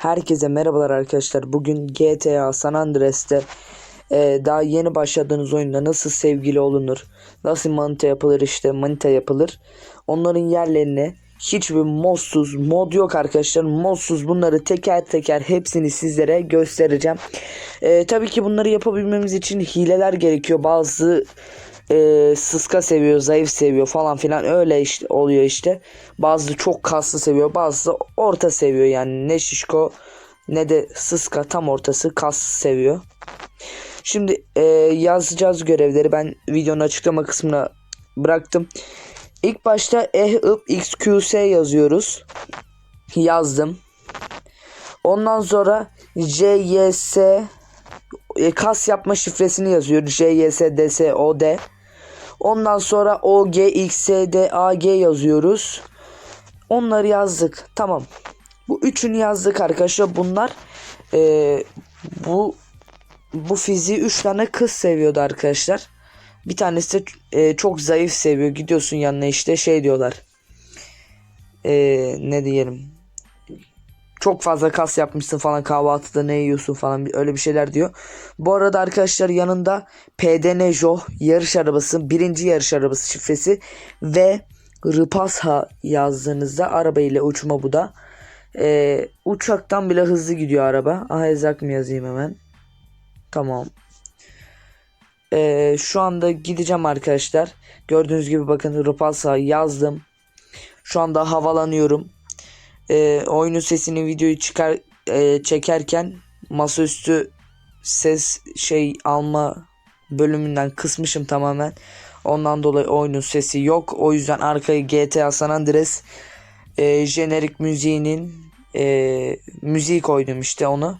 Herkese merhabalar arkadaşlar. Bugün GTA San Andreas'te e, daha yeni başladığınız oyunda nasıl sevgili olunur, nasıl manita yapılır işte manita yapılır. Onların yerlerine hiçbir modsuz mod yok arkadaşlar. Modsuz bunları teker teker hepsini sizlere göstereceğim. E, tabii ki bunları yapabilmemiz için hileler gerekiyor. Bazı e, sıska seviyor, zayıf seviyor falan filan öyle işte oluyor işte. Bazı çok kaslı seviyor, bazı orta seviyor yani ne şişko ne de sıska tam ortası kaslı seviyor. Şimdi e, yazacağız görevleri ben videonun açıklama kısmına bıraktım. İlk başta ehip xqs yazıyoruz. Yazdım. Ondan sonra JYS e, kas yapma şifresini yazıyor. JYSDSOD. Ondan sonra OGXDAG yazıyoruz. Onları yazdık. Tamam. Bu üçünü yazdık arkadaşlar. Bunlar e, bu bu fiziği üç tane kız seviyordu arkadaşlar. Bir tanesi de e, çok zayıf seviyor. Gidiyorsun yanına işte şey diyorlar. E, ne diyelim çok fazla kas yapmışsın falan kahvaltıda ne yiyorsun falan öyle bir şeyler diyor. Bu arada arkadaşlar yanında PDN Jo yarış arabası birinci yarış arabası şifresi ve Rıpasha yazdığınızda araba ile uçma bu da. Ee, uçaktan bile hızlı gidiyor araba. Aha ezak mı yazayım hemen. Tamam. Ee, şu anda gideceğim arkadaşlar. Gördüğünüz gibi bakın Rıpasha yazdım. Şu anda havalanıyorum e, oyunun sesini videoyu çıkar e, çekerken masaüstü ses şey alma bölümünden kısmışım tamamen. Ondan dolayı oyunun sesi yok. O yüzden arkaya GTA San Andreas e, jenerik müziğinin e, müziği koydum işte onu.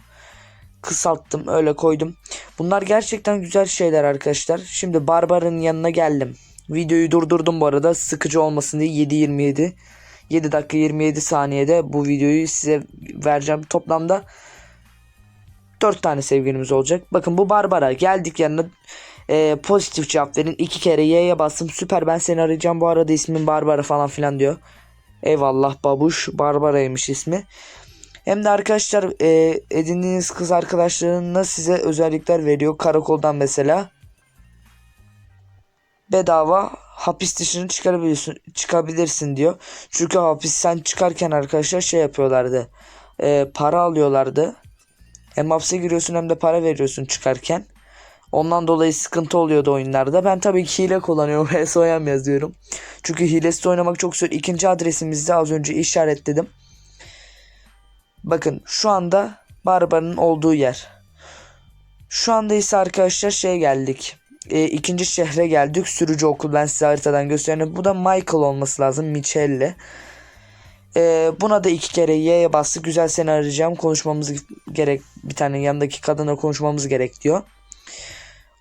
Kısalttım öyle koydum. Bunlar gerçekten güzel şeyler arkadaşlar. Şimdi Barbar'ın yanına geldim. Videoyu durdurdum bu arada sıkıcı olmasın diye 7.27 7 dakika 27 saniyede bu videoyu size vereceğim. Toplamda 4 tane sevgilimiz olacak. Bakın bu Barbara. Geldik yanına e, pozitif cevap verin. 2 kere Y'ye bastım. Süper ben seni arayacağım. Bu arada ismin Barbara falan filan diyor. Eyvallah babuş. Barbara'ymış ismi. Hem de arkadaşlar e, edindiğiniz kız arkadaşlarına size özellikler veriyor. Karakoldan mesela. Bedava hapis dışına çıkarabilirsin, çıkabilirsin diyor. Çünkü hapisten çıkarken arkadaşlar şey yapıyorlardı. E, para alıyorlardı. Hem hapse giriyorsun hem de para veriyorsun çıkarken. Ondan dolayı sıkıntı oluyordu oyunlarda. Ben tabii ki hile kullanıyorum. HSOYAM yazıyorum. Çünkü hilesiz oynamak çok zor. İkinci adresimizde az önce işaretledim. Bakın şu anda Barbara'nın olduğu yer. Şu anda ise arkadaşlar şey geldik e, ikinci şehre geldik. Sürücü okul ben size haritadan göstereyim. Bu da Michael olması lazım. Michelle. E, buna da iki kere Y'ye bastı. Güzel seni arayacağım. Konuşmamız gerek. Bir tane yanındaki kadına konuşmamız gerek diyor.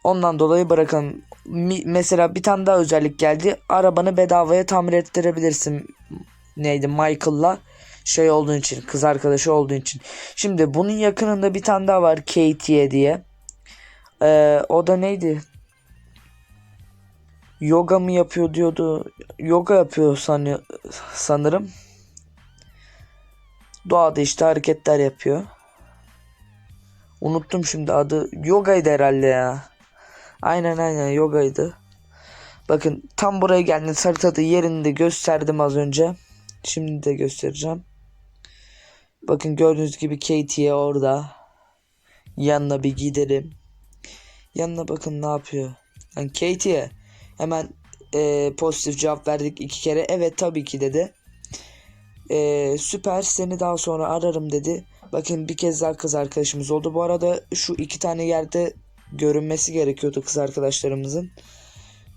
Ondan dolayı bırakın. Mi, mesela bir tane daha özellik geldi. Arabanı bedavaya tamir ettirebilirsin. Neydi Michael'la şey olduğun için kız arkadaşı olduğu için. Şimdi bunun yakınında bir tane daha var Katie diye. Ee, o da neydi? Yoga mı yapıyor diyordu. Yoga yapıyor sanı sanırım. Doğada işte hareketler yapıyor. Unuttum şimdi adı. Yogaydı herhalde ya. Aynen aynen yogaydı. Bakın tam buraya geldim. Haritada yerini de gösterdim az önce. Şimdi de göstereceğim. Bakın gördüğünüz gibi Katie orada. Yanına bir gidelim. Yanına bakın ne yapıyor. Yani Katie Hemen e, pozitif cevap verdik iki kere. Evet tabii ki dedi. E, süper seni daha sonra ararım dedi. Bakın bir kez daha kız arkadaşımız oldu. Bu arada şu iki tane yerde görünmesi gerekiyordu kız arkadaşlarımızın.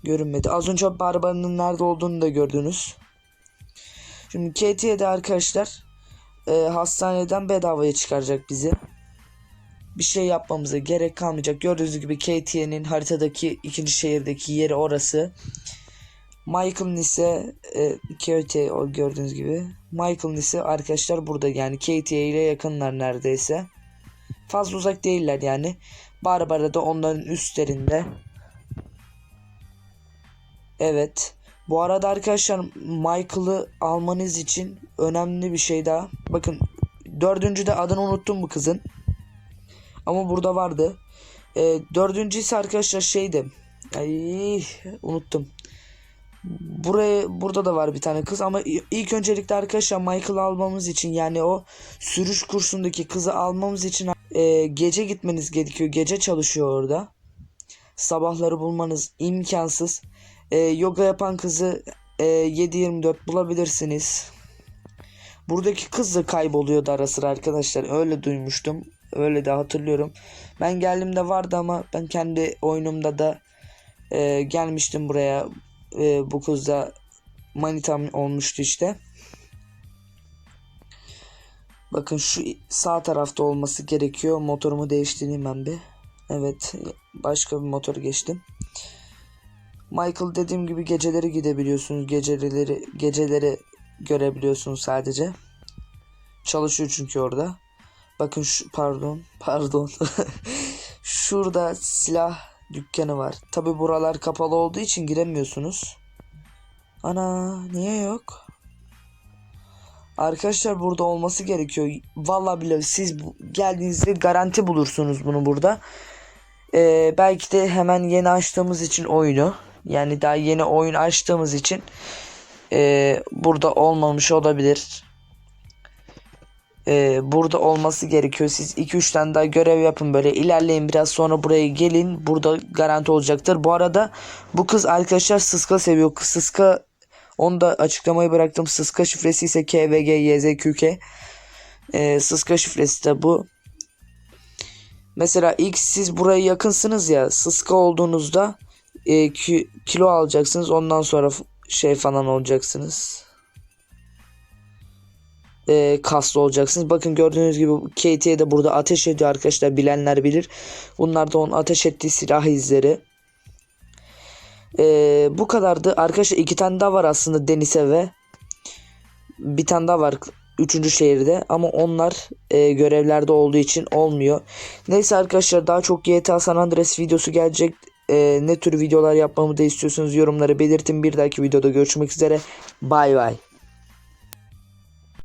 Görünmedi. Az önce Barbara'nın nerede olduğunu da gördünüz. Şimdi Katie'ye de arkadaşlar e, hastaneden bedavaya çıkaracak bizi bir şey yapmamıza gerek kalmayacak. Gördüğünüz gibi KT'nin haritadaki ikinci şehirdeki yeri orası. Michael'ın ise e, KT o gördüğünüz gibi. Michael'ın ise arkadaşlar burada yani KT ile yakınlar neredeyse. Fazla uzak değiller yani. Barbara da onların üstlerinde. Evet. Bu arada arkadaşlar Michael'ı almanız için önemli bir şey daha. Bakın dördüncü de adını unuttum bu kızın. Ama burada vardı. E, dördüncü ise arkadaşlar şeydi. Ay unuttum. Buraya burada da var bir tane kız ama ilk öncelikle arkadaşlar Michael'ı almamız için yani o sürüş kursundaki kızı almamız için e, gece gitmeniz gerekiyor. Gece çalışıyor orada. Sabahları bulmanız imkansız. E, yoga yapan kızı e, 7-24 bulabilirsiniz. Buradaki kız da kayboluyordu ara sıra arkadaşlar. Öyle duymuştum. Öyle de hatırlıyorum. Ben geldiğimde vardı ama ben kendi oyunumda da e, gelmiştim buraya. E, bu kız da manitam olmuştu işte. Bakın şu sağ tarafta olması gerekiyor. Motorumu değiştireyim ben bir. Evet. Başka bir motor geçtim. Michael dediğim gibi geceleri gidebiliyorsunuz. Geceleri geceleri görebiliyorsunuz sadece. Çalışıyor çünkü orada. Bakın şu pardon pardon. Şurada silah dükkanı var. Tabi buralar kapalı olduğu için giremiyorsunuz. Ana niye yok? Arkadaşlar burada olması gerekiyor. Vallahi bile siz geldiğinizde garanti bulursunuz bunu burada. Ee, belki de hemen yeni açtığımız için oyunu yani daha yeni oyun açtığımız için ee, burada olmamış olabilir. Ee, burada olması gerekiyor. Siz 2-3 tane daha görev yapın böyle ilerleyin biraz sonra buraya gelin. Burada garanti olacaktır. Bu arada bu kız arkadaşlar Sıska seviyor. Sıska onu da açıklamayı bıraktım. Sıska şifresi ise KVGYZQK. Ee, Sıska şifresi de bu. Mesela ilk siz buraya yakınsınız ya sıska olduğunuzda e, ki- kilo alacaksınız ondan sonra şey falan olacaksınız. E, kaslı olacaksınız. Bakın gördüğünüz gibi KT'ye de burada ateş ediyor arkadaşlar bilenler bilir. Bunlar da onun ateş ettiği silah izleri. E, bu kadardı. Arkadaşlar iki tane daha var aslında Deniz'e ve bir tane daha var üçüncü şehirde ama onlar e, görevlerde olduğu için olmuyor. Neyse arkadaşlar daha çok GTA San Andreas videosu gelecek. E, ne tür videolar yapmamı da istiyorsanız yorumlara belirtin. Bir dahaki videoda görüşmek üzere. Bay bay.